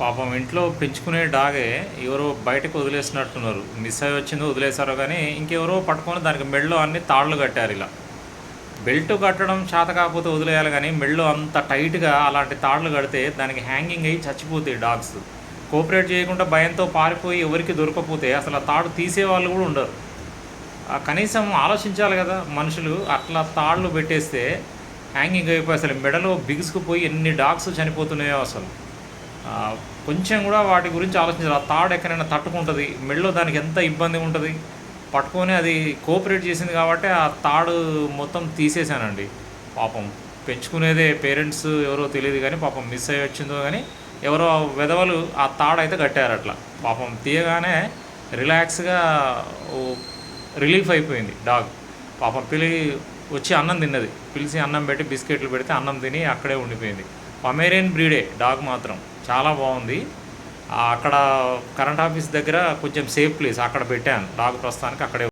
పాపం ఇంట్లో పెంచుకునే డాగే ఎవరో బయటకు వదిలేసినట్టున్నారు. మిస్ అయ్యి వచ్చిందో వదిలేశారో కానీ ఇంకెవరో పట్టుకొని దానికి మెడలో అన్ని తాళ్ళు కట్టారు ఇలా. బెల్ట్ కట్టడం చేత కాకపోతే వదిలేయాలి కానీ మెడలో అంత టైట్గా అలాంటి తాళ్ళు కడితే దానికి హ్యాంగింగ్ అయ్యి చచ్చిపోతాయి డాగ్స్. కోఆపరేట్ చేయకుండా భయంతో పారిపోయి ఎవరికి దొరకకపోతే అసలు ఆ తాడు తీసే వాళ్ళు కూడా ఉండరు. కనీసం ఆలోచించాలి కదా మనుషులు అట్లా తాళ్ళు పెట్టేస్తే హ్యాంగింగ్ అయిపోయి అసలు మెడలో బిగుసుకుపోయి ఎన్ని డాగ్స్ చనిపోతున్నాయో అసలు. కొంచెం కూడా వాటి గురించి ఆలోచించాలి ఆ తాడు ఎక్కడైనా తట్టుకుంటుంది. మెడలో దానికి ఎంత ఇబ్బంది ఉంటుంది? పట్టుకొని అది కోఆపరేట్ చేసింది కాబట్టి ఆ తాడు మొత్తం తీసేశానండి. పాపం పెంచుకునేదే పేరెంట్స్ ఎవరో తెలియదు కానీ పాపం మిస్ అయ్యి వచ్చిందో కానీ ఎవరో వెధవలు ఆ తాడు అయితే కట్టారు అట్లా పాపం తీయగానే రిలాక్స్గా ఓ రిలీఫ్ అయిపోయింది డాగ్. పాపం పిలి వచ్చి అన్నం తిన్నది. పిలిచి అన్నం పెట్టి బిస్కెట్లు పెడితే అన్నం తిని అక్కడే ఉండిపోయింది. పమేరియన్ బ్రీడే డాగ్ మాత్రం. చాలా బాగుంది. అక్కడ కరెంట్ ఆఫీస్ దగ్గర కొంచెం సేఫ్ ప్లేస్ అక్కడ పెట్టాను. డాగ్ ప్రస్తుతానికి అక్కడే